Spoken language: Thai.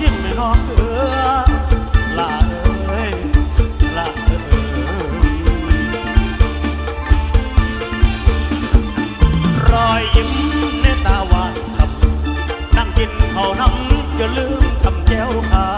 จิ้มไม่นองเออลาเอ้ยลาเอ้ยรอยยิ้มในตาหวานฉ่ำนั่งกินข้าวน้ำจะลืมทำแก้วขา